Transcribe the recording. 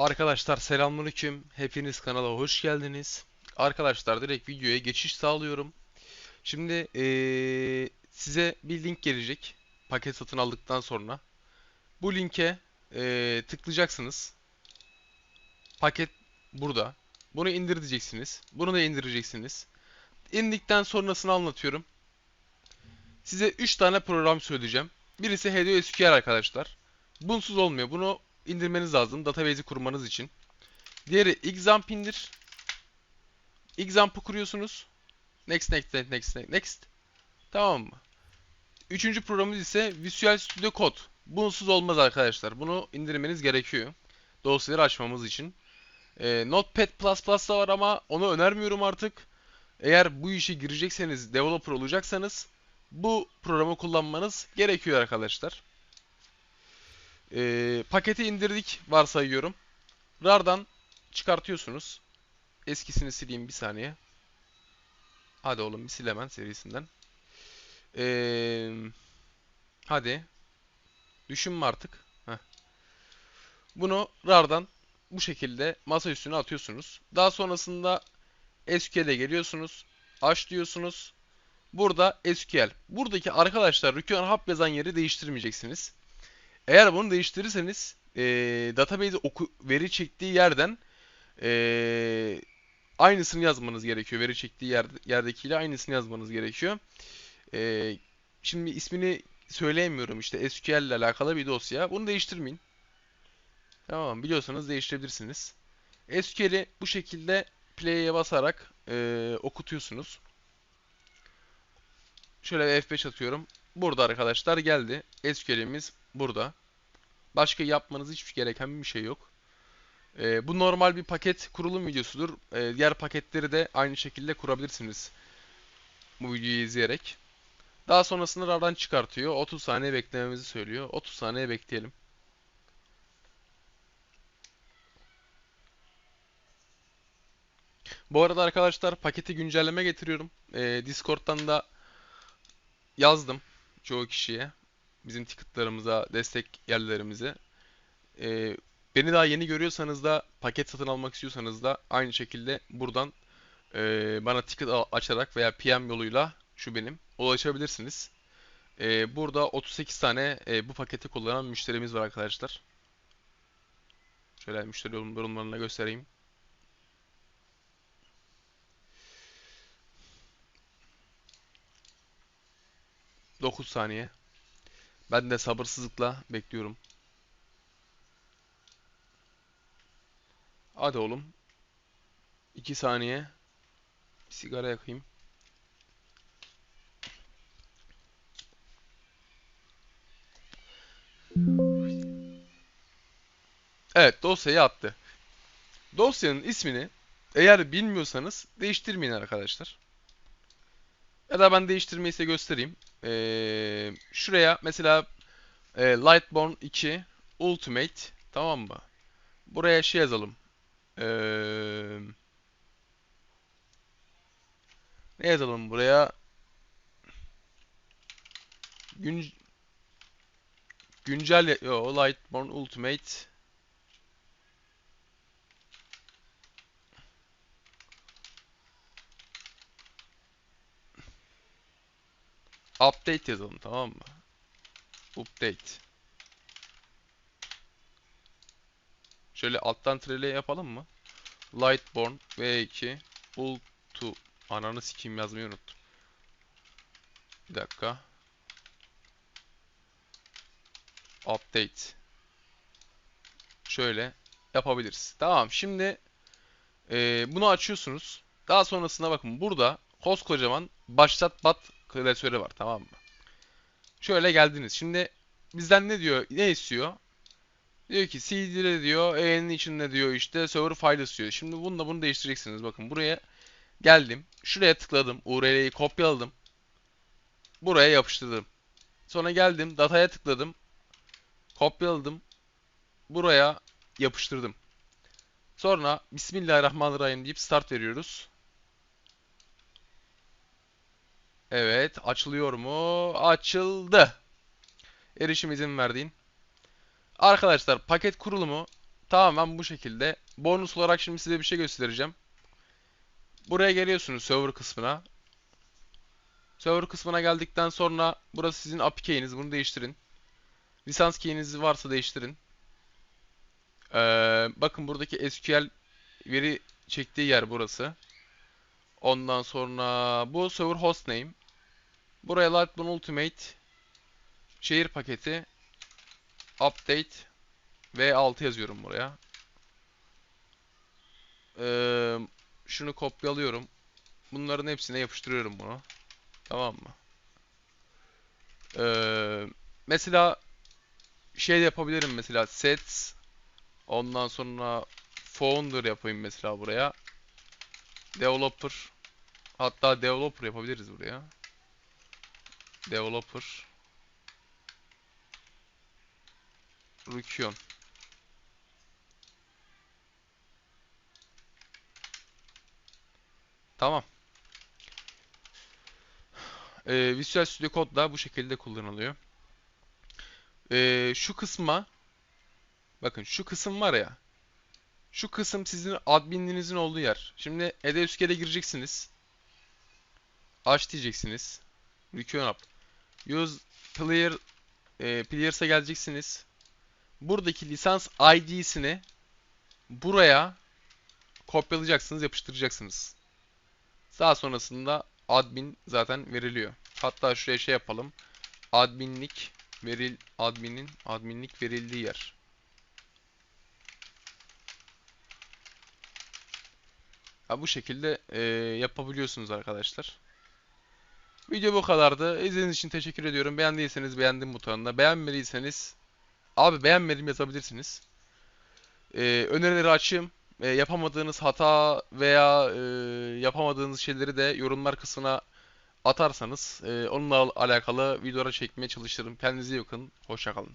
Arkadaşlar selamünaleyküm. Hepiniz kanala hoş geldiniz. Arkadaşlar direkt videoya geçiş sağlıyorum. Şimdi eee, size bir link gelecek. Paket satın aldıktan sonra. Bu linke eee, tıklayacaksınız. Paket burada. Bunu indir diyeceksiniz. Bunu da indireceksiniz. İndikten sonrasını anlatıyorum. Size 3 tane program söyleyeceğim. Birisi HDSQL arkadaşlar. Bunsuz olmuyor. Bunu indirmeniz lazım database'i kurmanız için. Diğeri Xamp indir. Xamp'ı kuruyorsunuz. Next, next, next, next, next. Tamam mı? Üçüncü programımız ise Visual Studio Code. Bunsuz olmaz arkadaşlar. Bunu indirmeniz gerekiyor. Dosyaları açmamız için. Ee, Notepad++ da var ama onu önermiyorum artık. Eğer bu işe girecekseniz, developer olacaksanız bu programı kullanmanız gerekiyor arkadaşlar. Ee, paketi indirdik varsayıyorum. RAR'dan çıkartıyorsunuz. Eskisini sileyim bir saniye. Hadi oğlum bir sil hemen serisinden. Ee, hadi. Düşünme artık. Heh. Bunu RAR'dan bu şekilde masa üstüne atıyorsunuz. Daha sonrasında SQL'e geliyorsunuz. Aç diyorsunuz. Burada SQL. Buradaki arkadaşlar Recurrent Hub yazan yeri değiştirmeyeceksiniz. Eğer bunu değiştirirseniz e, database oku, veri çektiği yerden e, aynısını yazmanız gerekiyor. Veri çektiği yer, yerdekiyle aynısını yazmanız gerekiyor. E, şimdi ismini söyleyemiyorum işte SQL ile alakalı bir dosya. Bunu değiştirmeyin. Tamam biliyorsanız değiştirebilirsiniz. SQL'i bu şekilde play'e basarak e, okutuyorsunuz. Şöyle bir F5 atıyorum. Burada arkadaşlar geldi. SQL'imiz burada. Başka yapmanız hiçbir gereken bir şey yok. Ee, bu normal bir paket kurulum videosudur. Ee, diğer paketleri de aynı şekilde kurabilirsiniz. Bu videoyu izleyerek. Daha sonrasında RAR'dan çıkartıyor. 30 saniye beklememizi söylüyor. 30 saniye bekleyelim. Bu arada arkadaşlar paketi güncelleme getiriyorum. Ee, Discord'dan da yazdım çoğu kişiye. Bizim ticketlarımıza, destek yerlerimize. Ee, beni daha yeni görüyorsanız da paket satın almak istiyorsanız da aynı şekilde buradan e, bana ticket açarak veya PM yoluyla şu benim ulaşabilirsiniz. Ee, burada 38 tane e, bu paketi kullanan müşterimiz var arkadaşlar. Şöyle müşteri yorum- yorumlarına göstereyim. Dokuz saniye. Ben de sabırsızlıkla bekliyorum. Hadi oğlum. 2 saniye. Bir sigara yakayım. Evet dosyayı attı. Dosyanın ismini eğer bilmiyorsanız değiştirmeyin arkadaşlar. Ya da ben değiştirmeyi size göstereyim. Ee, şuraya mesela e, Lightborn 2 Ultimate tamam mı? Buraya şey yazalım. Ee, ne yazalım buraya? Gün, güncel yo, Lightborn Ultimate Update yazalım tamam mı? Update. Şöyle alttan trele yapalım mı? Lightborn V2 Ultu Ananı sikeyim yazmayı unuttum. Bir dakika. Update. Şöyle yapabiliriz. Tamam şimdi e, bunu açıyorsunuz. Daha sonrasında bakın burada koskocaman başlat bat klasörü var tamam mı? Şöyle geldiniz. Şimdi bizden ne diyor? Ne istiyor? Diyor ki CD'de diyor E'nin içinde diyor işte server file istiyor. Şimdi bununla bunu değiştireceksiniz. Bakın buraya geldim. Şuraya tıkladım. URL'yi kopyaladım. Buraya yapıştırdım. Sonra geldim. Dataya tıkladım. Kopyaladım. Buraya yapıştırdım. Sonra Bismillahirrahmanirrahim deyip start veriyoruz. Evet, açılıyor mu? Açıldı. Erişim izin verdiğin. Arkadaşlar paket kurulumu tamamen bu şekilde. Bonus olarak şimdi size bir şey göstereceğim. Buraya geliyorsunuz server kısmına. Server kısmına geldikten sonra burası sizin API key'iniz. Bunu değiştirin. Lisans key'iniz varsa değiştirin. Ee, bakın buradaki SQL veri çektiği yer burası. Ondan sonra bu server hostname. Buraya Lightbone Ultimate şehir paketi update V6 yazıyorum buraya. Ee, şunu kopyalıyorum. Bunların hepsine yapıştırıyorum bunu. Tamam mı? Ee, mesela şey de yapabilirim mesela sets ondan sonra founder yapayım mesela buraya. Developer hatta developer yapabiliriz buraya. Developer Rukion Tamam. Ee, Visual Studio Code da bu şekilde kullanılıyor. Ee, şu kısma bakın şu kısım var ya şu kısım sizin adminliğinizin olduğu yer. Şimdi EDSQL'e gireceksiniz. Aç diyeceksiniz. Requeue up. Use player e, players'a geleceksiniz. Buradaki lisans ID'sini buraya kopyalayacaksınız, yapıştıracaksınız. Daha sonrasında admin zaten veriliyor. Hatta şuraya şey yapalım. Adminlik veril adminin adminlik verildiği yer. Ha, bu şekilde e, yapabiliyorsunuz arkadaşlar. Video bu kadardı. İzlediğiniz için teşekkür ediyorum. Beğendiyseniz beğendim butonuna. Beğenmediyseniz abi beğenmedim yazabilirsiniz. E, önerileri açayım. E, yapamadığınız hata veya e, yapamadığınız şeyleri de yorumlar kısmına atarsanız e, onunla alakalı videolar çekmeye çalışırım. Kendinize iyi bakın. Hoşça kalın.